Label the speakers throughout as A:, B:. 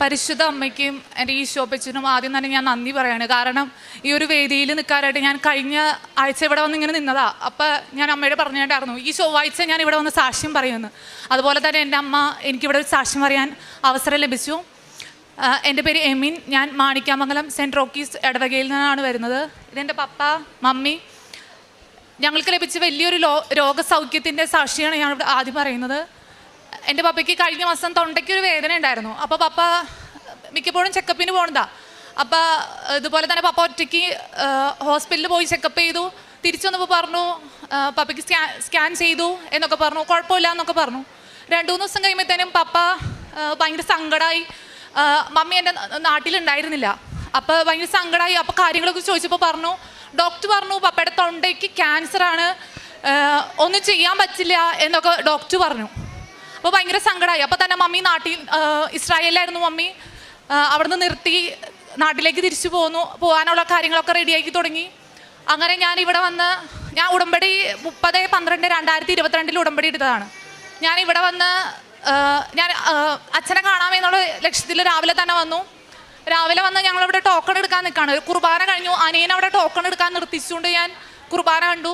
A: പരിശുദ്ധ അമ്മയ്ക്കും എന്റെ ഈശോപ്പച്ചനും ആദ്യം തന്നെ ഞാൻ നന്ദി പറയാണ്. കാരണം ഈ ഒരു വേദിയിൽ നിൽക്കാനായിട്ട് ഞാൻ കഴിഞ്ഞ ആഴ്ച ഇവിടെ വന്ന് ഇങ്ങനെ നിന്നതാ. അപ്പം ഞാൻ അമ്മയോട് പറഞ്ഞിട്ടായിരുന്നു ഈ ചൊവ്വാഴ്ച ഞാൻ ഇവിടെ വന്ന് സാക്ഷ്യം പറയുമെന്ന്. അതുപോലെ തന്നെ എന്റെ അമ്മ എനിക്കിവിടെ ഒരു സാക്ഷ്യം പറയാൻ അവസരം ലഭിച്ചു. എന്റെ പേര് എമിൻ. ഞാൻ മാണിക്കാമംഗലം സെന്റ് റോക്കീസ് ഇടവകയിൽ നിന്നാണ് വരുന്നത്. ഇതെന്റെ പപ്പ മമ്മി. ഞങ്ങൾക്ക് ലഭിച്ച വലിയൊരു ലോ രോഗസൗഖ്യത്തിന്റെ സാക്ഷിയാണ് ഞാൻ ഇവിടെ ആദ്യം പറയുന്നത്. എന്റെ പപ്പയ്ക്ക് കഴിഞ്ഞ മാസം തൊണ്ടയ്ക്ക് ഒരു വേദന ഉണ്ടായിരുന്നു. അപ്പോൾ പപ്പ മിക്കപ്പോഴും ചെക്കപ്പിന് പോകണതാ അപ്പോൾ ഇതുപോലെ തന്നെ പപ്പ ഒറ്റയ്ക്ക് ഹോസ്പിറ്റലിൽ പോയി ചെക്കപ്പ് ചെയ്തു. തിരിച്ചു വന്നപ്പോൾ പറഞ്ഞു പപ്പയ്ക്ക് സ്കാൻ സ്കാൻ ചെയ്തു എന്നൊക്കെ പറഞ്ഞു. കുഴപ്പമില്ല എന്നൊക്കെ പറഞ്ഞു. രണ്ടു മൂന്ന് ദിവസം കഴിയുമ്പോഴത്തേനും പപ്പ ഭയങ്കര സങ്കടമായി മമ്മി എന്റെ നാട്ടിലുണ്ടായിരുന്നില്ല. അപ്പോൾ ഭയങ്കര സങ്കടമായി അപ്പോൾ കാര്യങ്ങളൊക്കെ ചോദിച്ചപ്പോൾ പറഞ്ഞു ഡോക്ടർ പറഞ്ഞു പപ്പയുടെ തൊണ്ടയ്ക്ക് ക്യാൻസറാണ് ഒന്നും ചെയ്യാൻ പറ്റില്ല എന്നൊക്കെ ഡോക്ടർ പറഞ്ഞു. അപ്പോൾ ഭയങ്കര സങ്കടമായി അപ്പോൾ തന്നെ മമ്മി നാട്ടിൽ ഇസ്രായേലിലായിരുന്നു മമ്മി. അവിടുന്ന് നിർത്തി നാട്ടിലേക്ക് തിരിച്ചു പോന്നു. പോകാനുള്ള കാര്യങ്ങളൊക്കെ റെഡിയാക്കി തുടങ്ങി. അങ്ങനെ ഞാൻ ഇവിടെ വന്ന് ഞാൻ ഉടമ്പടി മുപ്പത് പന്ത്രണ്ട് രണ്ടായിരത്തി ഇരുപത്തിരണ്ടിൽ ഉടമ്പടി എടുത്തതാണ്. ഞാൻ ഇവിടെ വന്ന് ഞാൻ അച്ഛനെ കാണാമെന്നുള്ള ലക്ഷ്യത്തിൽ രാവിലെ തന്നെ വന്നു. രാവിലെ വന്ന് ഞങ്ങളിവിടെ ടോക്കൺ എടുക്കാൻ നിൽക്കുകയാണ്. കുർബാന കഴിഞ്ഞു. അനിയൻ അവിടെ ടോക്കൺ എടുക്കാൻ നിർത്തിച്ചുകൊണ്ട് ഞാൻ കുർബാന കണ്ടു.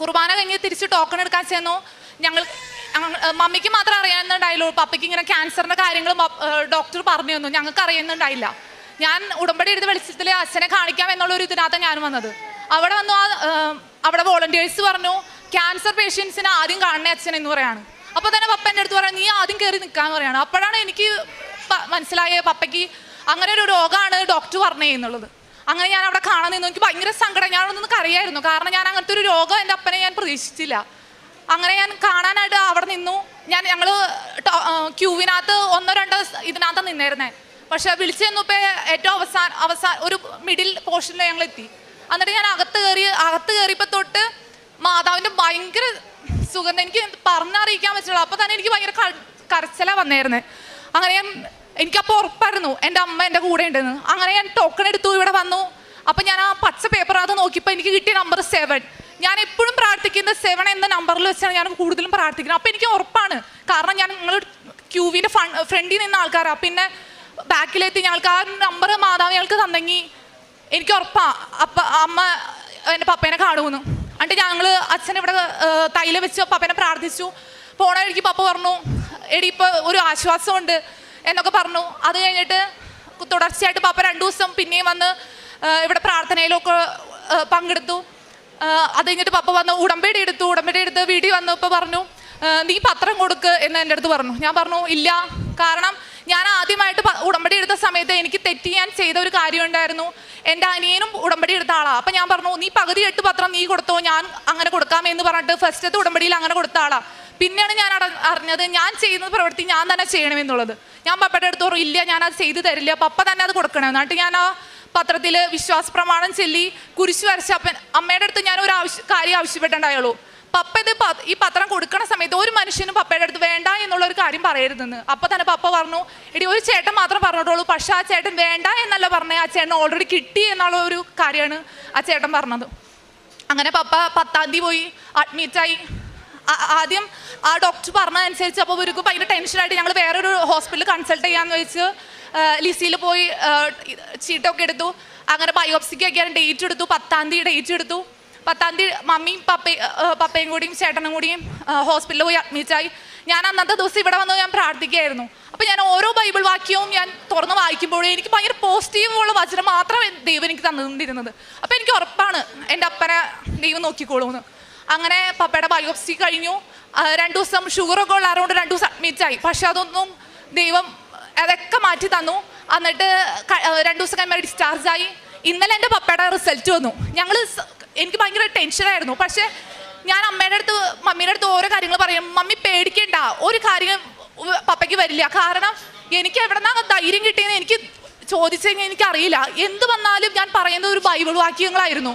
A: കുർബാന കഴിഞ്ഞ് തിരിച്ച് ടോക്കൺ എടുക്കാൻ ചെന്നു. ഞങ്ങൾ മമ്മിക്ക് മാത്രം അറിയാവുന്നുണ്ടായുള്ളൂ പപ്പയ്ക്ക് ഇങ്ങനെ ക്യാൻസറിന്റെ കാര്യങ്ങൾ ഡോക്ടർ പറഞ്ഞു തന്നു. ഞങ്ങൾക്ക് അറിയുന്നുണ്ടായില്ല. ഞാൻ ഉടമ്പടി എടുത്ത് വെളിച്ചത്തിൽ അച്ഛനെ കാണിക്കാം എന്നുള്ള ഒരു ഇതിനകത്ത് ഞാൻ വന്നത്. അവിടെ വന്നു ആ അവിടെ വോളണ്ടിയേഴ്സ് പറഞ്ഞു ക്യാൻസർ പേഷ്യൻസിനെ ആദ്യം കാണണേ അച്ഛൻ എന്ന് പറയാണ്. അപ്പോൾ തന്നെ പപ്പ എന്റെ അടുത്ത് പറയാം നീ ആദ്യം കയറി നിൽക്കാന്ന് പറയാണ്. അപ്പോഴാണ് എനിക്ക് മനസ്സിലായ പപ്പയ്ക്ക് അങ്ങനെ ഒരു രോഗമാണ് ഡോക്ടർ പറഞ്ഞേ എന്നുള്ളത്. അങ്ങനെ ഞാൻ അവിടെ കാണാൻ നിന്നു. എനിക്ക് ഭയങ്കര സങ്കടം. ഞാനൊന്നും അറിയായിരുന്നു കാരണം ഞാൻ അങ്ങനത്തെ ഒരു രോഗം എന്റെ അപ്പനെ ഞാൻ പ്രതീക്ഷിച്ചില്ല. അങ്ങനെ ഞാൻ കാണാനായിട്ട് അവിടെ നിന്നു. ഞാൻ ഞങ്ങൾ ക്യൂവിനകത്ത് ഒന്നോ രണ്ടോ ഇതിനകത്ത് നിന്നായിരുന്നേ പക്ഷെ വിളിച്ചു ചെന്നപ്പോൾ ഏറ്റവും അവസാന അവസാന ഒരു മിഡിൽ പോർഷനിൽ ഞങ്ങൾ എത്തി എന്നിട്ട് ഞാൻ അകത്ത് കയറി അകത്ത് കയറിയപ്പോൾ തൊട്ട് മാതാവിന്റെ ഭയങ്കര സുഗന്ധം. എനിക്ക് പറഞ്ഞറിയിക്കാൻ പറ്റില്ല. അപ്പോൾ തന്നെ എനിക്ക് ഭയങ്കര കരച്ചില വന്നായിരുന്നു അങ്ങനെ ഞാൻ എനിക്കപ്പോൾ ഉറപ്പായിരുന്നു. എന്റെ അമ്മ എന്റെ കൂടെ ഉണ്ടെന്ന്. അങ്ങനെ ഞാൻ ടോക്കൺ എടുത്തു ഇവിടെ വന്നു. അപ്പം ഞാൻ ആ പച്ച പേപ്പർ അത് നോക്കിയപ്പോൾ എനിക്ക് കിട്ടിയ നമ്പർ സെവൻ ഞാൻ എപ്പോഴും പ്രാർത്ഥിക്കുന്ന സെവൻ എന്ന നമ്പറിൽ വെച്ചാണ് ഞാൻ കൂടുതലും പ്രാർത്ഥിക്കുന്നത്. അപ്പം എനിക്ക് ഉറപ്പാണ്. കാരണം ഞാൻ നിങ്ങൾ ക്യൂവിന്റെ ഫ്രണ്ടിൽ നിന്ന ആൾക്കാരാണ് പിന്നെ ബാക്കിലെത്തി ഞങ്ങൾക്ക് ആ നമ്പർ മാതാവ് ഞങ്ങൾക്ക് തന്നെങ്കിൽ എനിക്ക് ഉറപ്പാ. അപ്പ അമ്മ എന്റെ പപ്പേനെ കാണുമെന്ന്. എന്നിട്ട് ഞങ്ങൾ അച്ഛൻ ഇവിടെ തൈല വെച്ച് പപ്പേനെ പ്രാർത്ഥിച്ചു. പോണ വഴിക്ക് പപ്പ പറഞ്ഞു എടി ഇപ്പോൾ ഒരു ആശ്വാസമുണ്ട് എന്നൊക്കെ പറഞ്ഞു. അത് കഴിഞ്ഞിട്ട് തുടർച്ചയായിട്ട് പപ്പ രണ്ടു ദിവസം പിന്നെയും വന്ന് ഇവിടെ പ്രാർത്ഥനയിലൊക്കെ പങ്കെടുത്തു. അത് കഴിഞ്ഞിട്ട് പപ്പ വന്ന് ഉടമ്പടി എടുത്തു. ഉടമ്പടി എടുത്ത് വീട്ടിൽ വന്നപ്പോൾ പറഞ്ഞു നീ പത്രം കൊടുക്ക് എന്ന് എന്റെ അടുത്ത് പറഞ്ഞു. ഞാൻ പറഞ്ഞു ഇല്ല. കാരണം ഞാൻ ആദ്യമായിട്ട് ഉടമ്പടി എടുത്ത സമയത്ത് എനിക്ക് തെറ്റ് ഞാൻ ചെയ്ത ഒരു കാര്യം ഉണ്ടായിരുന്നു. എന്റെ അനിയനും ഉടമ്പടി എടുത്ത ആളാണ് അപ്പം ഞാൻ പറഞ്ഞു നീ പകുതി എട്ട് പത്രം നീ കൊടുത്തോ ഞാൻ അങ്ങനെ കൊടുക്കാമെന്ന് പറഞ്ഞിട്ട് ഫസ്റ്റത്തെ ഉടമ്പടിയിൽ അങ്ങനെ കൊടുത്ത ആളാണ് പിന്നെയാണ് ഞാൻ അറിഞ്ഞത് ഞാൻ ചെയ്യുന്ന പ്രവൃത്തി ഞാൻ തന്നെ ചെയ്യണമെന്നുള്ളത് ഞാൻ പപ്പയുടെ അടുത്ത് പറഞ്ഞു ഇല്ല ഞാൻ അത് ചെയ്തു തരില്ല. പപ്പ തന്നെ അത് കൊടുക്കണം. എന്നിട്ട് ഞാൻ ആ പത്രത്തിൽ വിശ്വാസ പ്രമാണം ചെല്ലി കുരിശ് വരച്ച അപ്പൻ അമ്മയുടെ അടുത്ത് ഞാൻ ഒരു ആവശ്യ കാര്യം ആവശ്യപ്പെട്ടുണ്ടായുള്ളൂ പപ്പ ഇത് ഈ പത്രം കൊടുക്കണ സമയത്ത് ഒരു മനുഷ്യനും പപ്പയുടെ അടുത്ത് വേണ്ട എന്നുള്ള ഒരു കാര്യം പറയരുതെന്ന്. അപ്പൊ തന്നെ പപ്പ പറഞ്ഞു എടി ഒരു ചേട്ടൻ മാത്രം പറഞ്ഞിട്ടുള്ളൂ പക്ഷെ ആ ചേട്ടൻ വേണ്ട എന്നല്ല പറഞ്ഞത് ആ ചേട്ടൻ ഓൾറെഡി കിട്ടി എന്നുള്ള ഒരു കാര്യമാണ് ആ ചേട്ടൻ പറഞ്ഞത്. അങ്ങനെ പപ്പ പത്താം തീയതി പോയി അഡ്മിറ്റായി ആദ്യം ആ ഡോക്ടർ പറഞ്ഞതനുസരിച്ച് അപ്പോൾ ഇവർക്ക് ഭയങ്കര ടെൻഷനായിട്ട് ഞങ്ങൾ വേറൊരു ഹോസ്പിറ്റലിൽ കൺസൾട്ട് ചെയ്യാമെന്ന് വെച്ച് ലിസിയിൽ പോയി ചീട്ടൊക്കെ എടുത്തു. അങ്ങനെ ബയോപ്സിക്കൊക്കെ ഡേറ്റ് എടുത്തു. പത്താം തീയതി ഡേറ്റ് എടുത്തു. പത്താം തീയതി മമ്മിയും പപ്പയും പപ്പയും കൂടിയും ചേട്ടനും കൂടിയും ഹോസ്പിറ്റലിൽ പോയി അഡ്മിറ്റായി ഞാൻ അന്നത്തെ ദിവസം ഇവിടെ വന്ന് ഞാൻ പ്രാർത്ഥിക്കുകയായിരുന്നു. അപ്പോൾ ഞാൻ ഓരോ ബൈബിൾ വാക്യവും ഞാൻ തുറന്ന് വായിക്കുമ്പോഴേ എനിക്ക് ഭയങ്കര പോസിറ്റീവുള്ള വചനം മാത്രം ദൈവം എനിക്ക് തന്നിരുന്നത്. അപ്പോൾ എനിക്ക് ഉറപ്പാണ് എന്റെ അപ്പനെ ദൈവം നോക്കിക്കോളൂന്ന്. അങ്ങനെ പപ്പയുടെ ബയോപ്സി കഴിഞ്ഞു. രണ്ടു ദിവസം ഷുഗറൊക്കെ ഉള്ളതുകൊണ്ട് രണ്ടു ദിവസം അഡ്മിറ്റായി പക്ഷെ അതൊന്നും ദൈവം അതൊക്കെ മാറ്റി തന്നു. എന്നിട്ട് രണ്ടു ദിവസം കഴിയുമ്പോൾ ഡിസ്ചാർജ് ആയി. ഇന്നലെ എന്റെ പപ്പയുടെ റിസൾട്ട് വന്നു. ഞങ്ങൾ എനിക്ക് ഭയങ്കര ടെൻഷനായിരുന്നു പക്ഷേ ഞാൻ അമ്മയുടെ അടുത്ത് മമ്മിയുടെ അടുത്ത് ഓരോ കാര്യങ്ങൾ പറയും മമ്മി പേടിക്കണ്ട. ഒരു കാര്യം പപ്പയ്ക്ക് വരില്ല. കാരണം എനിക്ക് എവിടെ നിന്നാണ് ധൈര്യം കിട്ടിയെന്ന് എനിക്ക് ചോദിച്ചു കഴിഞ്ഞാൽ എനിക്കറിയില്ല. എന്ത് വന്നാലും ഞാൻ പറയുന്ന ഒരു ബൈബിൾ വാക്യങ്ങളായിരുന്നു.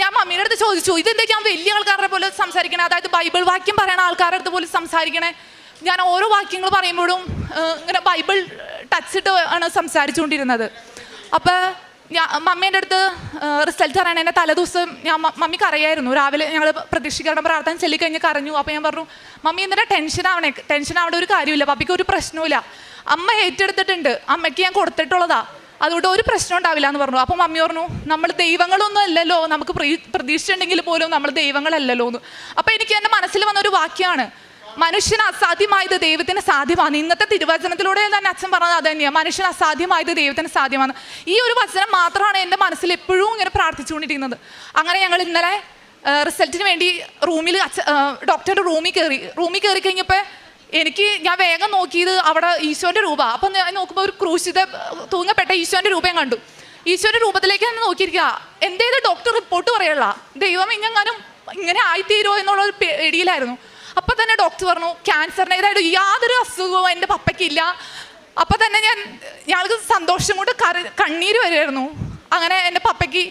A: ഞാൻ മമ്മീന്റെ അടുത്ത് ചോദിച്ചു ഇതെന്താ? ഞാൻ വലിയ ആൾക്കാരുടെ പോലെ സംസാരിക്കണേ. അതായത് ബൈബിൾ വാക്യം പറയുന്ന ആൾക്കാരുടെ അടുത്ത് പോലും സംസാരിക്കണേ. ഞാൻ ഓരോ വാക്യങ്ങൾ പറയുമ്പോഴും ഇങ്ങനെ ബൈബിൾ ടച്ചിട്ട് ആണ് സംസാരിച്ചുകൊണ്ടിരുന്നത്. അപ്പോൾ ഞാൻ മമ്മീന്റെ അടുത്ത് റിസൾട്ട് അറിയണ എന്റെ തലേദിവസം ഞാൻ മമ്മി മമ്മിക്ക് അറിയായിരുന്നു രാവിലെ ഞങ്ങൾ പ്രതീക്ഷിക്കണം പ്രാർത്ഥന ചൊല്ലിക്കഴിഞ്ഞ് കരഞ്ഞു. അപ്പോൾ ഞാൻ പറഞ്ഞു മമ്മി എന്നിട്ട് ടെൻഷൻ ആവണേ? ടെൻഷൻ ആവേണ്ട ഒരു കാര്യമില്ല പപ്പിക്ക് ഒരു പ്രശ്നവുമില്ല. അമ്മ ഏറ്റെടുത്തിട്ടുണ്ട്. അമ്മയ്ക്ക് ഞാൻ കൊടുത്തിട്ടുള്ളതാ. അതുകൊണ്ട് ഒരു പ്രശ്നം ഉണ്ടാവില്ല എന്ന് പറഞ്ഞു. അപ്പോൾ മമ്മി പറഞ്ഞു നമ്മൾ ദൈവങ്ങളൊന്നും അല്ലല്ലോ. നമുക്ക് പ്രീ- പ്രതീക്ഷ പോലും നമ്മൾ ദൈവങ്ങളല്ലല്ലോ എന്ന് അപ്പോൾ എനിക്ക് എന്റെ മനസ്സിൽ വന്നൊരു വാക്യമാണ് മനുഷ്യന് അസാധ്യമായത് ദൈവത്തിന് സാധ്യമാണ്. ഇന്നത്തെ തിരുവചനത്തിലൂടെ തന്നെ അച്ഛൻ പറഞ്ഞത് അത് തന്നെയാണ് മനുഷ്യന് അസാധ്യമായത് ദൈവത്തിന് സാധ്യമാണ്. ഈ ഒരു വചനം മാത്രമാണ് എന്റെ മനസ്സിൽ എപ്പോഴും ഇങ്ങനെ പ്രാർത്ഥിച്ചുകൊണ്ടിരിക്കുന്നത്. അങ്ങനെ ഞങ്ങൾ ഇന്നലെ റിസൾട്ടിന് വേണ്ടി റൂമിൽ അച്ഛ ഡോക്ടറുടെ റൂമിൽ കയറി. റൂമിൽ കയറി കഴിഞ്ഞപ്പോൾ എനിക്ക് ഞാൻ വേഗം നോക്കിയത് അവിടെ ഈശോന്റെ രൂപ. അപ്പം ഞാൻ നോക്കുമ്പോൾ ഒരു ക്രൂശിത തൂങ്ങപ്പെട്ട ഈശോന്റെ രൂപം കണ്ടു. ഈശോന്റെ രൂപത്തിലേക്ക് തന്നെ നോക്കിയിരിക്കുക എന്തേലും ഡോക്ടർ റിപ്പോർട്ട് പറയുള്ള ദൈവം ഇങ്ങനെ ഇങ്ങനെ ആയിത്തീരുമോ എന്നുള്ള ഒരു പേടിയിലായിരുന്നു. അപ്പൊ തന്നെ ഡോക്ടർ പറഞ്ഞു ക്യാൻസറിന് അതായത് യാതൊരു അസുഖവും എന്റെ പപ്പയ്ക്കില്ല. അപ്പൊ തന്നെ ഞാൻ ഞങ്ങൾക്ക് സന്തോഷം കൊണ്ട് കര കണ്ണീര് വരുമായിരുന്നു അങ്ങനെ എന്റെ പപ്പയ്ക്ക്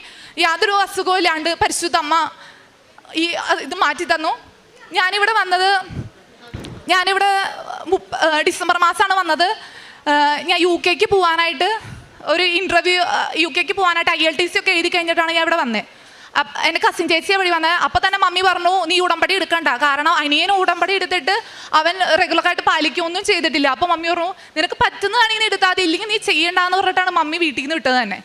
A: യാതൊരു അസുഖവും ഇല്ലാണ്ട് പരിശുദ്ധ അമ്മ ഈ ഇത് മാറ്റി തന്നു. ഞാനിവിടെ വന്നത് ഞാനിവിടെ ഡിസംബർ മാസമാണ് വന്നത്. ഞാൻ യു കെക്ക് പോകാനായിട്ട് ഒരു ഇന്റർവ്യൂ യു കെക്ക് പോകാനായിട്ട് ഐ എൽ ടി സി ഒക്കെ എഴുതി കഴിഞ്ഞിട്ടാണ് ഞാൻ ഇവിടെ വന്നത് എന്റെ കസിൻ ചേച്ചിയെ വഴി വന്നത് അപ്പോൾ തന്നെ മമ്മി പറഞ്ഞു നീ ഉടമ്പടി എടുക്കണ്ട. കാരണം അനിയനും ഉടമ്പടി എടുത്തിട്ട് അവൻ റെഗുലർ ആയിട്ട് പാലിക്കുകയൊന്നും ചെയ്തിട്ടില്ല. അപ്പോൾ മമ്മി പറഞ്ഞു നിനക്ക് പറ്റുന്നതാണെങ്കിൽ എടുത്താൽ അത് ഇല്ലെങ്കിൽ നീ ചെയ്യണ്ടെന്ന് പറഞ്ഞിട്ടാണ് മമ്മി വീട്ടിൽ നിന്ന് വിട്ടത് തന്നെ.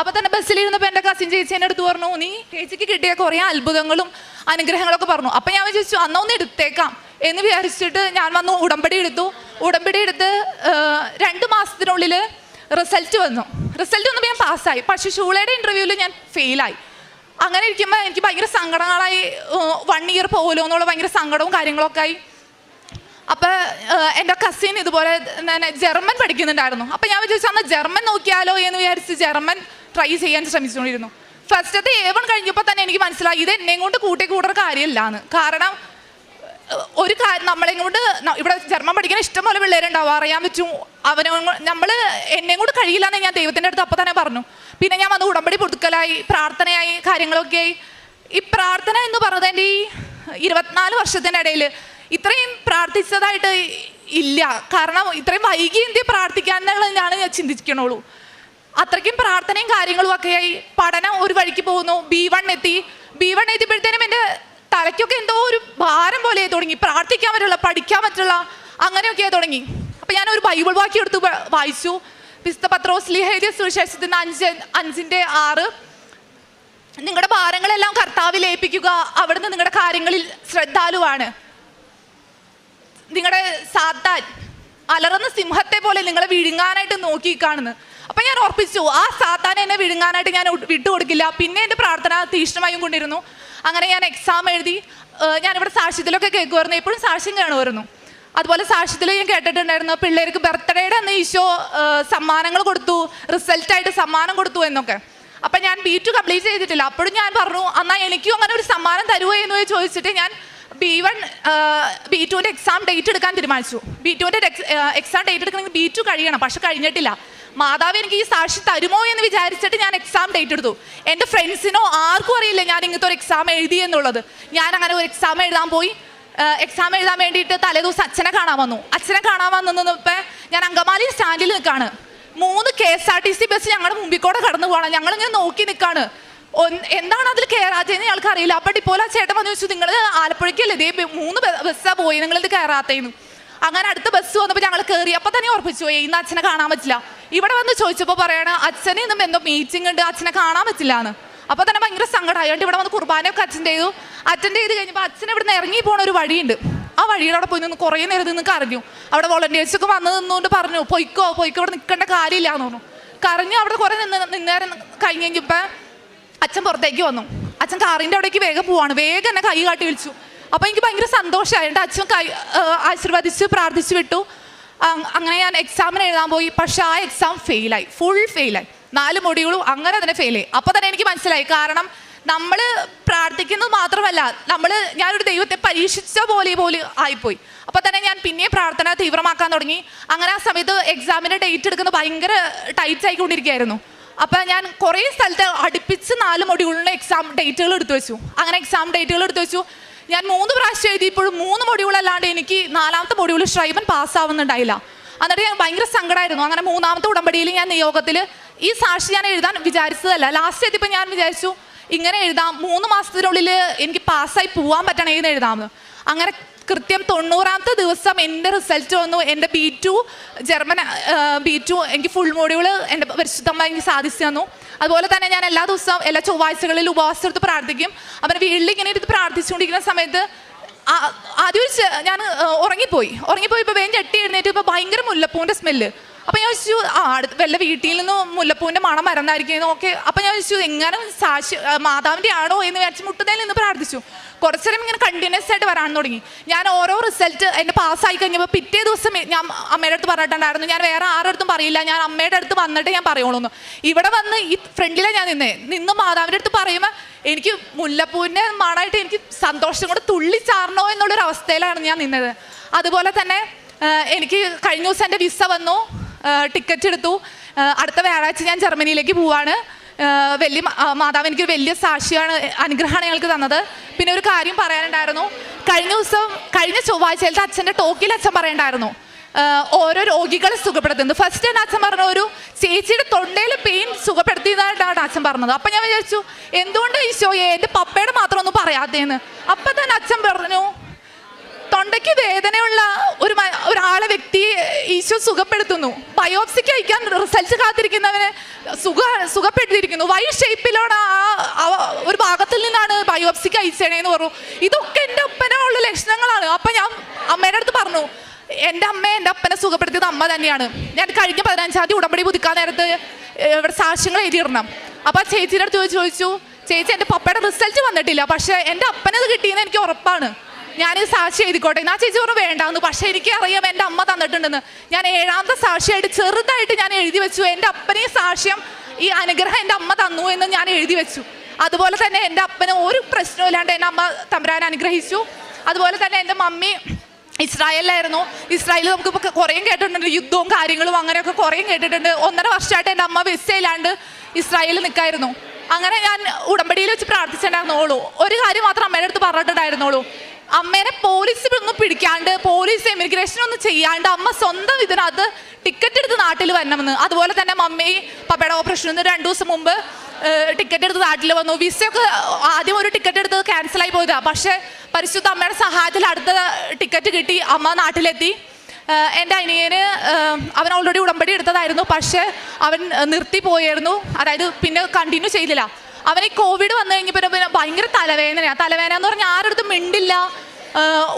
A: അപ്പോൾ തന്നെ ബസ്സിലിരുന്നപ്പോൾ എന്റെ കസിൻ ചേച്ചി എന്റെ അടുത്ത് പറഞ്ഞു നീ ചേച്ചിക്ക് കിട്ടിയ കുറേ അത്ഭുതങ്ങളും അനുഗ്രഹങ്ങളൊക്കെ പറഞ്ഞു. അപ്പം ഞാൻ വിചാരിച്ചു അന്നൊന്ന് എടുത്തേക്കാം. എന്ന് വിചാരിച്ചിട്ട് ഞാൻ വന്നു ഉടമ്പടി എടുത്തു. ഉടമ്പടി എടുത്ത് രണ്ട് മാസത്തിനുള്ളിൽ റിസൾട്ട് വന്നു. റിസൾട്ട് വന്നപ്പോൾ ഞാൻ പാസ്സായി പക്ഷേ ഷൂളയുടെ ഇന്റർവ്യൂവിൽ ഞാൻ ഫെയിലായി അങ്ങനെ ഇരിക്കുമ്പോൾ എനിക്ക് ഭയങ്കര സങ്കടങ്ങളായി വൺ ഇയർ പോകുമല്ലോ എന്നുള്ള ഭയങ്കര സങ്കടവും കാര്യങ്ങളൊക്കെ ആയി അപ്പോൾ എന്റെ കസിൻ ഇതുപോലെ തന്നെ ജർമ്മൻ പഠിക്കുന്നുണ്ടായിരുന്നു. അപ്പോൾ ഞാൻ വിചാരിച്ചു അന്ന് ജർമ്മൻ നോക്കിയാലോ എന്ന് വിചാരിച്ച് ജർമ്മൻ ട്രൈ ചെയ്യാൻ ശ്രമിച്ചുകൊണ്ടിരുന്നു. ഫസ്റ്റത്തെ ഏവൺ കഴിഞ്ഞപ്പോൾ തന്നെ എനിക്ക് മനസ്സിലായി ഇത് എന്നെയും കൊണ്ട് കൂട്ടി കൂട്ടുന്ന കാര്യമില്ലാന്ന്. കാരണം ഒരു കാര്യം നമ്മളെയും കൊണ്ട് ഇവിടെ ജർമ്മൻ പഠിക്കാൻ ഇഷ്ടം പോലെ പിള്ളേരുണ്ടാവും. അറിയാൻ പറ്റും. അവനെ നമ്മൾ എന്നെയും കൂടെ കഴിയില്ല എന്ന് ഞാൻ ദൈവത്തിന്റെ അടുത്ത് അപ്പം തന്നെ പറഞ്ഞു. പിന്നെ ഞാൻ വന്ന് ഉടമ്പടി പുതുക്കലായി പ്രാർത്ഥനയായി കാര്യങ്ങളൊക്കെ ആയി ഈ പ്രാർത്ഥന എന്ന് പറഞ്ഞത് എന്റെ ഈ ഇരുപത്തിനാല് വർഷത്തിന്റെ ഇടയിൽ ഇത്രയും പ്രാർത്ഥിച്ചതായിട്ട് ഇല്ല. കാരണം ഇത്രയും വൈകി എന്തി പ്രാർത്ഥിക്കാന്നുള്ളത് ഞാൻ ചിന്തിക്കണുള്ളൂ. അത്രയ്ക്കും പ്രാർത്ഥനയും കാര്യങ്ങളും ഒക്കെയായി. പഠനം ഒരു വഴിക്ക് പോകുന്നു. ബി വൺ എത്തി. ബി വൺ എത്തിയപ്പോഴത്തേനും എന്റെ തലയ്ക്കൊക്കെ എന്തോ ഒരു ഭാരം പോലെ തുടങ്ങി. പ്രാർത്ഥിക്കാൻ പറ്റില്ല പഠിക്കാൻ പറ്റില്ല അങ്ങനെയൊക്കെ തുടങ്ങി. അപ്പം ഞാൻ ഒരു ബൈബിൾ വാക്യം എടുത്ത് വായിച്ചു. പിസ്ത പത്രോസ് ലിഹേദിയ സുവിശേഷത്തിന് അഞ്ച് അഞ്ചിന്റെ ആറ്. നിങ്ങളുടെ ഭാരങ്ങളെല്ലാം കർത്താവിൽ ഏൽപ്പിക്കുക അവിടുന്ന് നിങ്ങളുടെ കാര്യങ്ങളിൽ ശ്രദ്ധാലുവാണ്. നിങ്ങളുടെ സാത്താൻ അലറുന്ന സിംഹത്തെ പോലെ നിങ്ങളെ വിഴുങ്ങാനായിട്ട് നോക്കി കാണുന്നു അപ്പൊ ഞാൻ ഉറപ്പിച്ചു ആ സാത്താൻ എന്നെ വിഴുങ്ങാനായിട്ട് ഞാൻ വിട്ടുകൊടുക്കില്ല. പിന്നെ എന്റെ പ്രാർത്ഥന തീക്ഷ്ണമായും കൊണ്ടിരുന്നു. അങ്ങനെ ഞാൻ എക്സാം എഴുതി ഞാനിവിടെ സാക്ഷ്യത്തിലൊക്കെ കേൾക്കുമായിരുന്നു എപ്പോഴും സാക്ഷ്യം കാണുമായിരുന്നു അതുപോലെ സാക്ഷ്യത്തിൽ ഞാൻ കേട്ടിട്ടുണ്ടായിരുന്നു പിള്ളേർക്ക് ബർത്ത്ഡേയുടെ അന്ന് ഈശോ സമ്മാനങ്ങൾ കൊടുത്തു റിസൾട്ടായിട്ട് സമ്മാനം കൊടുത്തു എന്നൊക്കെ. അപ്പം ഞാൻ ബി ടു കംപ്ലീറ്റ് ചെയ്തിട്ടില്ല. അപ്പോഴും ഞാൻ പറഞ്ഞു എന്നാൽ എനിക്കും അങ്ങനെ ഒരു സമ്മാനം തരുമോ എന്ന് ചോദിച്ചിട്ട് ഞാൻ ബി വൺ ബി ടുവിന്റെ എക്സാം ഡേറ്റ് എടുക്കാൻ തീരുമാനിച്ചു. ബി ടുവിന്റെ എക്സാം ഡേറ്റ് എടുക്കണമെങ്കിൽ ബി ടു കഴിയണം. പക്ഷെ കഴിഞ്ഞിട്ടില്ല. മാതാവ് എനിക്ക് ഈ സാക്ഷി തരുമോ? എന്ന് വിചാരിച്ചിട്ട് ഞാൻ എക്സാം ഡേറ്റ് എടുത്തു. എന്റെ ഫ്രണ്ട്സിനോ ആർക്കും അറിയില്ല ഞാൻ ഇങ്ങനത്തെ ഒരു എക്സാം എഴുതി എന്നുള്ളത്. ഞാൻ അങ്ങനെ ഒരു എക്സാം എഴുതാൻ പോയി. എക്സാം എഴുതാൻ വേണ്ടിയിട്ട് തലേദിവസം അച്ഛനെ കാണാൻ വന്നു. അച്ഛനെ കാണാൻ വന്നപ്പോൾ ഞാൻ അങ്കമാലി സ്റ്റാൻഡിൽ നിൽക്കുകയാണ് മൂന്ന് K S R T C bus ഞങ്ങളുടെ മുമ്പിൽ കൂടെ കടന്നു പോകണം. ഞങ്ങളിങ്ങനെ നോക്കി നിൽക്കുകയാണ് എന്താണ് അതിൽ കയറാത്തതെന്ന് ഞങ്ങൾക്ക് അറിയില്ല. അപ്പം ഡിപ്പോല ചേട്ടൻ വന്ന് ചോദിച്ചു നിങ്ങൾ ആലപ്പുഴയ്ക്കല്ലേ? ഇതേ മൂന്ന് ബസ്സാണ് പോയി. നിങ്ങളിത് കയറാത്തേന്ന് അങ്ങനെ അടുത്ത ബസ് വന്നപ്പോൾ ഞങ്ങൾ കയറി അപ്പം തന്നെ ഉറപ്പിച്ചു പോയി ഇന്ന് അച്ഛനെ കാണാൻ പറ്റില്ല. ഇവിടെ വന്ന് ചോദിച്ചപ്പോൾ പറയണ അച്ഛനെ ഇന്നും എന്തോ മീറ്റിംഗ് ഉണ്ട് അച്ഛനെ കാണാൻ പറ്റില്ല എന്ന് അപ്പോൾ തന്നെ ഭയങ്കര സങ്കടമായി അതുകൊണ്ട് ഇവിടെ വന്ന് കുർബാനയൊക്കെ അറ്റൻഡ് ചെയ്തു. അറ്റൻഡ് ചെയ്ത് കഴിഞ്ഞപ്പോൾ അച്ഛൻ ഇവിടെ നിന്ന് ഇറങ്ങി പോണ ഒരു വഴിയുണ്ട്. ആ അവിടെ പോയി നിന്ന് കുറേ നേരം നിന്ന് കരഞ്ഞു. അവിടെ വോളണ്ടിയേഴ്സൊക്കെ വന്ന് നിന്നുകൊണ്ട് പറഞ്ഞു പൊയ്ക്കോ പൊയ്ക്കോ ഇവിടെ നിൽക്കേണ്ട കാര്യമില്ല എന്ന് പറഞ്ഞു. കരഞ്ഞു അവിടെ കുറേ നിന്ന് നിന്നേരം കഴിഞ്ഞ് കഴിഞ്ഞപ്പോൾ അച്ഛൻ പുറത്തേക്ക് വന്നു. അച്ഛൻ കാറിന്റെ അവിടേക്ക് വേഗം പോവാണ്. വേഗം എന്നെ കൈ കാട്ടി വിളിച്ചു. അപ്പോൾ എനിക്ക് ഭയങ്കര സന്തോഷമായി. അച്ഛൻ കൈ ആശീർവദിച്ച് പ്രാർത്ഥിച്ചു വിട്ടു. അങ്ങനെ ഞാൻ എക്സാമിന് എഴുതാൻ പോയി. പക്ഷെ ആ എക്സാം ഫെയിലായി ഫുൾ ഫെയിലായി നാല് മൊഡ്യൂളും അങ്ങനെ തന്നെ ഫെയിലായി അപ്പോൾ തന്നെ എനിക്ക് മനസ്സിലായി. കാരണം നമ്മൾ പ്രാർത്ഥിക്കുന്നത് മാത്രമല്ല നമ്മൾ ഞാനൊരു ദൈവത്തെ പരീക്ഷിച്ച പോലെ പോലെ ആയിപ്പോയി. അപ്പോൾ തന്നെ ഞാൻ പിന്നെ പ്രാർത്ഥന തീവ്രമാക്കാൻ തുടങ്ങി. അങ്ങനെ ആ സമയത്ത് എക്സാമിന്റെ ഡേറ്റ് എടുക്കുന്നത് ഭയങ്കര ടൈറ്റ് ആയിക്കൊണ്ടിരിക്കുകയായിരുന്നു. അപ്പോൾ ഞാൻ കുറേ സ്ഥലത്ത് അടുപ്പിച്ച് നാല് മൊഡ്യൂളിന്റെ എക്സാം ഡേറ്റുകൾ എടുത്തു വെച്ചു. അങ്ങനെ എക്സാം ഡേറ്റുകൾ എടുത്തു വെച്ചു. ഞാൻ മൂന്ന് പ്രാവശ്യം എഴുതിയപ്പോഴും മൂന്ന് മൊഡ്യൂളല്ലാണ്ട് എനിക്ക് നാലാമത്തെ മൊഡ്യൂൾ ഷ്രൈബൻ പാസ്സാവുന്നുണ്ടായില്ല. എന്നിട്ട് ഞാൻ ഭയങ്കര സങ്കടമായിരുന്നു അങ്ങനെ മൂന്നാമത്തെ ഉടമ്പടിയിൽ ഞാൻ നിയോഗത്തിൽ ഈ സാക്ഷി ഞാൻ എഴുതാൻ വിചാരിച്ചതല്ല. ലാസ്റ്റ് എത്തിയപ്പോൾ ഞാൻ വിചാരിച്ചു ഇങ്ങനെ എഴുതാം മൂന്ന് മാസത്തിനുള്ളിൽ എനിക്ക് പാസ്സായി പോകാൻ പറ്റണമെന്ന് എഴുതാമെന്ന്. അങ്ങനെ കൃത്യം തൊണ്ണൂറാമത്തെ ദിവസം എന്റെ റിസൾട്ട് വന്നു. എന്റെ B two German B two എനിക്ക് ഫുൾ മോഡ്യൂൾ എന്റെ പരിശുദ്ധമ്മ എനിക്ക് സാധിച്ചു തന്നു. അതുപോലെ തന്നെ ഞാൻ എല്ലാ ദിവസവും എല്ലാ ചൊവ്വാഴ്ചകളിലും ഉപവാസത്തെടുത്ത് പ്രാർത്ഥിക്കും. അപ്പം വീട്ടിൽ ഇങ്ങനെ എടുത്ത് പ്രാർത്ഥിച്ചുകൊണ്ടിരിക്കുന്ന സമയത്ത് ആദ്യം ഞാൻ ഉറങ്ങിപ്പോയി ഉറങ്ങിപ്പോയി. ഇപ്പോൾ വേഗം ചട്ടി എഴുന്നേറ്റ് ഇപ്പോൾ ഭയങ്കര മുല്ലപ്പൂവിന്റെ സ്മെല്ല് അപ്പം ഞാൻ ചോദിച്ചു ആ അടുത്ത് വല്ല വീട്ടിൽ നിന്ന് മുല്ലപ്പൂവിന്റെ മണം മറന്നായിരിക്കും ഓക്കെ അപ്പം ഞാൻ ചോദിച്ചു എങ്ങനെ ആ, മാതാവിന്റെ ആണോ എന്ന് വിചാരിച്ച് മുട്ടുന്നതിൽ നിന്ന് പ്രാർത്ഥിച്ചു. കുറച്ചു നേരം ഇങ്ങനെ കണ്ടിന്യൂസ് ആയിട്ട് വരാൻ തുടങ്ങി. ഞാൻ ഓരോ റിസൾട്ട് എന്റെ പാസ്സായി കഴിഞ്ഞപ്പോൾ പിറ്റേ ദിവസം ഞാൻ അമ്മയുടെ അടുത്ത് പറഞ്ഞിട്ടുണ്ടായിരുന്നു. ഞാൻ വേറെ ആരുടെ അടുത്തും പറയില്ല. ഞാൻ അമ്മയുടെ അടുത്ത് വന്നിട്ട് ഞാൻ പറയുള്ളൂ ഇവിടെ വന്ന് ഈ ഫ്രണ്ടിലാണ് ഞാൻ നിന്നേ. നിന്ന് മാതാവിന്റെ അടുത്ത് പറയുമ്പോൾ എനിക്ക് മുല്ലപ്പൂവിന്റെ മണമായിട്ട് എനിക്ക് സന്തോഷം കൊണ്ട് തുള്ളിച്ചാറണോ എന്നുള്ളൊരു അവസ്ഥയിലാണ് ഞാൻ നിന്നത്. അതുപോലെ തന്നെ എനിക്ക് കഴിഞ്ഞ ദിവസം എന്റെ വിസ വന്നു. ടിക്കറ്റ് എടുത്തു. അടുത്ത വ്യാഴാഴ്ച ഞാൻ ജർമ്മനിയിലേക്ക് പോവാണ്. വലിയ മാതാവ് എനിക്ക് വലിയ സാക്ഷിയാണ് അനുഗ്രഹമാണ് ഞങ്ങൾക്ക് തന്നത്. പിന്നെ ഒരു കാര്യം പറയാനുണ്ടായിരുന്നു. കഴിഞ്ഞ ദിവസം കഴിഞ്ഞ ചൊവ്വാഴ്ചയിലത്തെ അച്ഛന്റെ ടോക്കിൽ അച്ഛൻ പറയണ്ടായിരുന്നു. ഓരോ രോഗികളെ സുഖപ്പെടുത്തുന്നത്. ഫസ്റ്റ് തന്നെ അച്ഛൻ പറഞ്ഞ ഒരു ചേച്ചിയുടെ തൊണ്ടയിൽ പെയിൻ സുഖപ്പെടുത്തിയതായിട്ടാണ് അച്ഛൻ പറഞ്ഞത്. അപ്പം ഞാൻ വിചാരിച്ചു എന്തുകൊണ്ട് ഈശോയെ എന്റെ പപ്പയുടെ മാത്രം ഒന്നും പറയാത്തേന്ന്? അപ്പം തന്നെ അച്ഛൻ പറഞ്ഞു തൊണ്ടയ്ക്ക് വേദനയുള്ള ഒരു ഒരാളെ വ്യക്തി ഈശോ സുഖപ്പെടുത്തുന്നു. ബയോപ്സിക്ക് അയക്കാൻ റിസൾട്ട് കാത്തിരിക്കുന്നവന് സുഖ സുഖപ്പെട്ടിരിക്കുന്നു. വൈ ഷേപ്പിലോട് ആ ഒരു ഭാഗത്തിൽ നിന്നാണ് ബയോപ്സിക്ക് അയച്ചേണേന്ന് പറഞ്ഞു. ഇതൊക്കെ എന്റെ ഒപ്പനുള്ള ലക്ഷണങ്ങളാണ്. അപ്പം ഞാൻ അമ്മേടെ അടുത്ത് പറഞ്ഞു എന്റെ അമ്മ എന്റെ അപ്പനെ സുഖപ്പെടുത്തിയത് അമ്മ തന്നെയാണ്. ഞാൻ കഴിഞ്ഞ പതിനഞ്ചാം തീയതി ഉടമ്പടി പുതുക്കാൻ നേരത്ത് ഇവിടെ സാക്ഷ്യങ്ങൾ എഴുതിയിടണം. അപ്പൊ ആ ചേച്ചിയുടെ അടുത്ത് ചോദിച്ചു ചേച്ചി എന്റെ പപ്പയുടെ റിസൾട്ട് വന്നിട്ടില്ല. പക്ഷേ എന്റെ അപ്പനത് കിട്ടിയെന്ന് എനിക്ക് ഉറപ്പാണ്. ഞാൻ സാക്ഷി എഴുതിക്കോട്ടെ. ആ ചേച്ചി പറഞ്ഞു വേണ്ടാന്ന്. പക്ഷെ എനിക്ക് അറിയാം എന്റെ അമ്മ തന്നിട്ടുണ്ടെന്ന്. ഞാൻ ഏഴാമത്തെ സാക്ഷിയായിട്ട് ചെറുതായിട്ട് ഞാൻ എഴുതി വെച്ചു. എന്റെ അപ്പനെ സാക്ഷ്യം ഈ അനുഗ്രഹം എന്റെ അമ്മ തന്നു എന്ന് ഞാൻ എഴുതി വെച്ചു. അതുപോലെ തന്നെ എന്റെ അപ്പന് ഒരു പ്രശ്നവും ഇല്ലാണ്ട് എന്റെ അമ്മ തമ്പുരാൻ അനുഗ്രഹിച്ചു. അതുപോലെ തന്നെ എന്റെ മമ്മി ഇസ്രായേലിലായിരുന്നു. ഇസ്രായേലിൽ നമുക്ക് ഇപ്പോൾ കുറേ കേട്ടിട്ടുണ്ട്. യുദ്ധവും കാര്യങ്ങളും അങ്ങനെയൊക്കെ കുറേ കേട്ടിട്ടുണ്ട്. ഒന്നര വർഷമായിട്ട് എന്റെ അമ്മ വിസയില്ലാണ്ട് ഇസ്രായേലിൽ നിൽക്കായിരുന്നു. അങ്ങനെ ഞാൻ ഉടമ്പടിയിൽ വെച്ച് പ്രാർത്ഥിച്ചിട്ടുണ്ടായിരുന്നോളൂ ഒരു കാര്യം മാത്രം അമ്മയുടെ അടുത്ത് പറഞ്ഞിട്ടുണ്ടായിരുന്നോളൂ അമ്മേനെ പോലീസ് ഒന്നും പിടിക്കാണ്ട് പോലീസ് ഇമിഗ്രേഷൻ ഒന്നും ചെയ്യാണ്ട് അമ്മ സ്വന്തം ഇതിനകത്ത് ടിക്കറ്റ് എടുത്ത് നാട്ടിൽ വരണമെന്ന്. അതുപോലെ തന്നെ മമ്മി പപ്പയുടെ ഓപ്പറേഷന് രണ്ടു ദിവസം മുമ്പ് ടിക്കറ്റ് എടുത്ത് നാട്ടിൽ വന്നു. വിസയൊക്കെ ആദ്യം ഒരു ടിക്കറ്റ് എടുത്ത് ക്യാൻസലായി പോയതാ. പക്ഷേ പരിശുദ്ധ അമ്മയുടെ സഹായത്തിൽ അടുത്ത ടിക്കറ്റ് കിട്ടി. അമ്മ നാട്ടിലെത്തി. എന്റെ അനിയന് അവൻ ഓൾറെഡി ഉടമ്പടി എടുത്തതായിരുന്നു. പക്ഷേ അവൻ നിർത്തി പോയായിരുന്നു. അതായത് പിന്നെ കണ്ടിന്യൂ ചെയ്തില്ല. അവൻ ഈ കോവിഡ് വന്നു കഴിഞ്ഞപ്പോൾ ഭയങ്കര തലവേദനയാണ് തലവേദന എന്ന് പറഞ്ഞാൽ ആരടുത്തും മിണ്ടില്ല.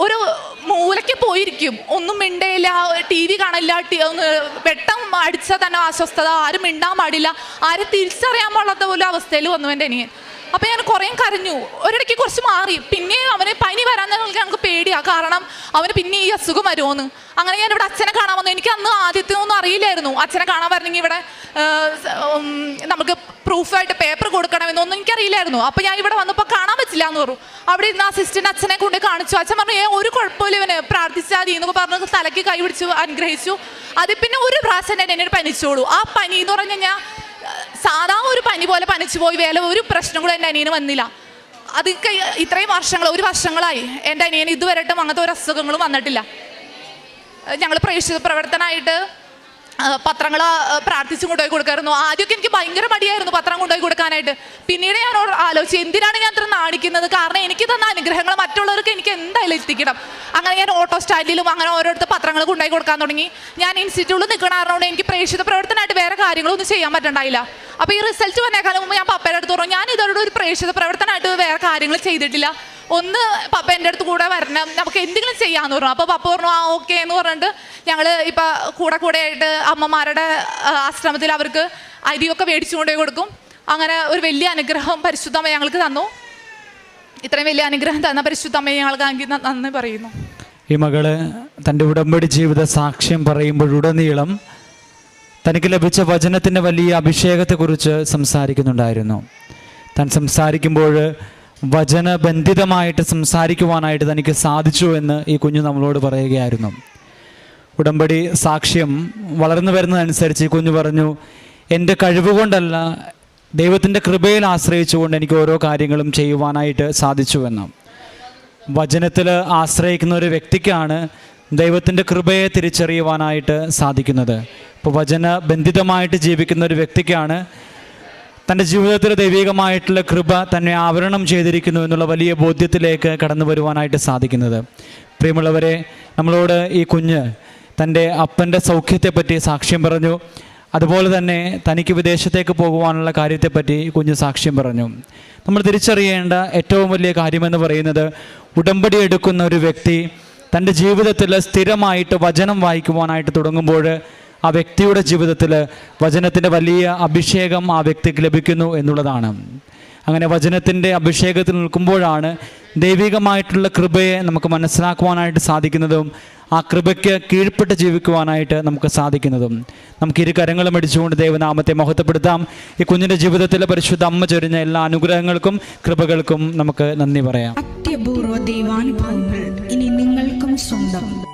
A: ഒരു മൂലയ്ക്ക് പോയിരിക്കും. ഒന്നും മിണ്ടയില്ല. ടി വി കാണില്ല. വെട്ടം അടിച്ചാൽ തന്നെ അസ്വസ്ഥത. ആരും മിണ്ടാൻ പാടില്ല. ആരും തിരിച്ചറിയാൻ പാടാത്ത പോലും അവസ്ഥയിൽ വന്നു എന്റെ അനിയൻ. അപ്പം ഞാൻ കുറേ കരഞ്ഞു. ഒരിടയ്ക്ക് കുറച്ച് മാറി. പിന്നെ അവന് പനി വരാൻ നമുക്ക് പേടിയാണ് കാരണം അവന് പിന്നെ ഈ അസുഖം വരുമോന്ന് അങ്ങനെ ഞാൻ ഇവിടെ അച്ഛനെ കാണാൻ വന്നു. എനിക്ക് അന്ന് ആദ്യത്തെ അറിയില്ലായിരുന്നു അച്ഛനെ കാണാൻ വരണമെങ്കിൽ ഇവിടെ നമുക്ക് പ്രൂഫായിട്ട് പേപ്പർ കൊടുക്കണമെന്നൊന്നും എനിക്കറിയില്ലായിരുന്നു. അപ്പം ഞാൻ ഇവിടെ വന്നപ്പോൾ കാണാൻ പറ്റില്ല എന്ന് പറഞ്ഞു. അവിടെ ഇരുന്ന് അസിസ്റ്റന്റ് അച്ഛനെ കൊണ്ട് കാണിച്ചു. അച്ഛൻ പറഞ്ഞു ഏ ഒരു കുഴപ്പമില്ല ഇവന്. പ്രാർത്ഥിച്ചാൽ മതി പറഞ്ഞ് തലയ്ക്ക് കൈ പിടിച്ചു അനുഗ്രഹിച്ചു. അതിൽ പിന്നെ ഒരു പ്രാവശ്യം തന്നെ എന്നോട് പനിച്ചോളൂ. ആ പനി എന്ന് പറഞ്ഞു കഴിഞ്ഞാൽ സാധാ ഒരു പനി പോലെ പനിച്ചു പോയി. വേല ഒരു പ്രശ്നങ്ങളും എന്റെ അനിയന് വന്നില്ല. അതൊക്കെ ഇത്രയും വർഷങ്ങൾ ഒരു വർഷങ്ങളായി എന്റെ അനിയന് ഇതുവരെയിട്ടും അങ്ങനത്തെ ഒരു അസുഖങ്ങളും വന്നിട്ടില്ല. ഞങ്ങൾ പ്രേക്ഷിത പ്രവർത്തനമായിട്ട് പത്രങ്ങൾ പ്രാർത്ഥിച്ചും കൊണ്ടുപോയി കൊടുക്കായിരുന്നു ആദ്യമൊക്കെ എനിക്ക് ഭയങ്കര മടിയായിരുന്നു പത്രം കൊണ്ടുപോയി കൊടുക്കാനായിട്ട്. പിന്നീട് ഞാൻ ആലോചിച്ചു എന്തിനാണ് ഞാൻ ഇത്ര നാണിക്കുന്നത്? കാരണം എനിക്ക് തന്ന അനുഗ്രഹങ്ങൾ മറ്റുള്ളവർക്ക് എനിക്ക് എന്തായാലും എത്തിക്കണം. അങ്ങനെ ഞാൻ ഓട്ടോ സ്റ്റാൻഡിലും അങ്ങനെ ഓരോരുത്തർ പത്രങ്ങൾ കൊണ്ടുപോയി കൊടുക്കാൻ തുടങ്ങി. ഞാൻ ഇൻസ്റ്റിറ്റ്യൂട്ടിൽ നിൽക്കണ കാരണം എനിക്ക് പ്രേക്ഷിത പ്രവർത്തനമായിട്ട് വേറെ കാര്യങ്ങളൊന്നും ചെയ്യാൻ പറ്റണ്ടായില്ല. അപ്പോൾ ഈ റിസൾട്ട് വന്നേക്കാളും മുമ്പ് ഞാൻ പപ്പയുടെ അടുത്ത് പറഞ്ഞു ഞാൻ ഇതോടെ ഒരു പ്രേക്ഷിത പ്രവർത്തനമായിട്ട് വേറെ കാര്യങ്ങൾ ചെയ്തിട്ടില്ല. ഒന്ന് പപ്പ എന്റെ അടുത്ത് കൂടെ വരണം. നമുക്ക് എന്തെങ്കിലും ചെയ്യാന്ന് പറഞ്ഞു. അപ്പോൾ പപ്പ പറഞ്ഞു ആ ഓക്കെ എന്ന് പറഞ്ഞിട്ട് ഞങ്ങൾ ഇപ്പം കൂടെ കൂടെ ആയിട്ട് അമ്മമാരുടെ ആശ്രമത്തിൽ അവർക്ക് അരിയൊക്കെ മേടിച്ചു കൊണ്ടുപോയി കൊടുക്കും. അങ്ങനെ ഒരു വലിയ അനുഗ്രഹം പരിശുദ്ധമ്മ ഞങ്ങൾക്ക് തന്നു. ഇത്രയും വലിയ അനുഗ്രഹം തന്ന പരിശുദ്ധമ്മയെ ഞങ്ങൾക്ക് നന്ദി പറയുന്നു.
B: ഈ മകൾ തന്റെ ഉടമ്പടി ജീവിത സാക്ഷ്യം പറയുമ്പോഴുടനീളം തനിക്ക് ലഭിച്ച വചനത്തിന്റെ വലിയ അഭിഷേകത്തെക്കുറിച്ച് സംസാരിക്കുന്നുണ്ടായിരുന്നു. താൻ സംസാരിക്കുമ്പോൾ വചനബന്ധിതമായിട്ട് സംസാരിക്കുവാനായിട്ട് തനിക്ക് സാധിച്ചു എന്ന് ഈ കുഞ്ഞു നമ്മളോട് പറയുകയായിരുന്നു. ഉടമ്പടി സാക്ഷ്യം വളർന്നു വരുന്നതനുസരിച്ച് ഈ കുഞ്ഞു പറഞ്ഞു എന്റെ കഴിവുകൊണ്ടല്ല ദൈവത്തിന്റെ കൃപയിൽ ആശ്രയിച്ചുകൊണ്ട് എനിക്ക് ഓരോ കാര്യങ്ങളും ചെയ്യുവാനായിട്ട് സാധിച്ചു എന്ന്. വചനത്തിൽ ആശ്രയിക്കുന്ന ഒരു വ്യക്തിക്കാണ് ദൈവത്തിന്റെ കൃപയെ തിരിച്ചറിയുവാനായിട്ട് സാധിക്കുന്നത്. ഇപ്പോൾ വചന ബന്ധിതമായിട്ട് ജീവിക്കുന്ന ഒരു വ്യക്തിക്കാണ് തന്റെ ജീവിതത്തിൽ ദൈവികമായിട്ടുള്ള കൃപ തന്നെ ആവരണം ചെയ്തിരിക്കുന്നു എന്നുള്ള വലിയ ബോധ്യത്തിലേക്ക് കടന്നു വരുവാനായിട്ട് സാധിക്കുന്നത്. പ്രിയമുള്ളവരെ നമ്മളോട് ഈ കുഞ്ഞ് തന്റെ അപ്പന്റെ സൗഖ്യത്തെപ്പറ്റി സാക്ഷ്യം പറഞ്ഞു. അതുപോലെ തന്നെ തനിക്ക് വിദേശത്തേക്ക് പോകുവാനുള്ള കാര്യത്തെപ്പറ്റി ഈ കുഞ്ഞ് സാക്ഷ്യം പറഞ്ഞു. നമ്മൾ തിരിച്ചറിയേണ്ട ഏറ്റവും വലിയ കാര്യമെന്ന് പറയുന്നത് ഉടമ്പടി എടുക്കുന്ന ഒരു വ്യക്തി തന്റെ ജീവിതത്തിൽ സ്ഥിരമായിട്ട് വചനം വായിക്കുവാനായിട്ട് തുടങ്ങുമ്പോൾ ആ വ്യക്തിയുടെ ജീവിതത്തിൽ വചനത്തിന്റെ വലിയ അഭിഷേകം ആ വ്യക്തിക്ക് ലഭിക്കുന്നു എന്നുള്ളതാണ്. അങ്ങനെ വചനത്തിന്റെ അഭിഷേകത്തിൽ നിൽക്കുമ്പോഴാണ് ദൈവികമായിട്ടുള്ള കൃപയെ നമുക്ക് മനസ്സിലാക്കുവാനായിട്ട് സാധിക്കുന്നതും ആ കൃപയ്ക്ക് കീഴ്പ്പെട്ട് ജീവിക്കുവാനായിട്ട് നമുക്ക് സാധിക്കുന്നതും. നമുക്ക് ഇരു കരങ്ങളും അടിച്ചുകൊണ്ട് ദൈവനാമത്തെ മഹത്വപ്പെടുത്താം. ഈ കുഞ്ഞിന്റെ ജീവിതത്തിലെ പരിശുദ്ധ അമ്മ ചൊരിഞ്ഞ എല്ലാ അനുഗ്രഹങ്ങൾക്കും കൃപകൾക്കും നമുക്ക് നന്ദി പറയാം.
C: അത്യപൂർവ ദൈവാനുഭവങ്ങൾ ഇനി നിങ്ങൾക്കും സ്വന്തം.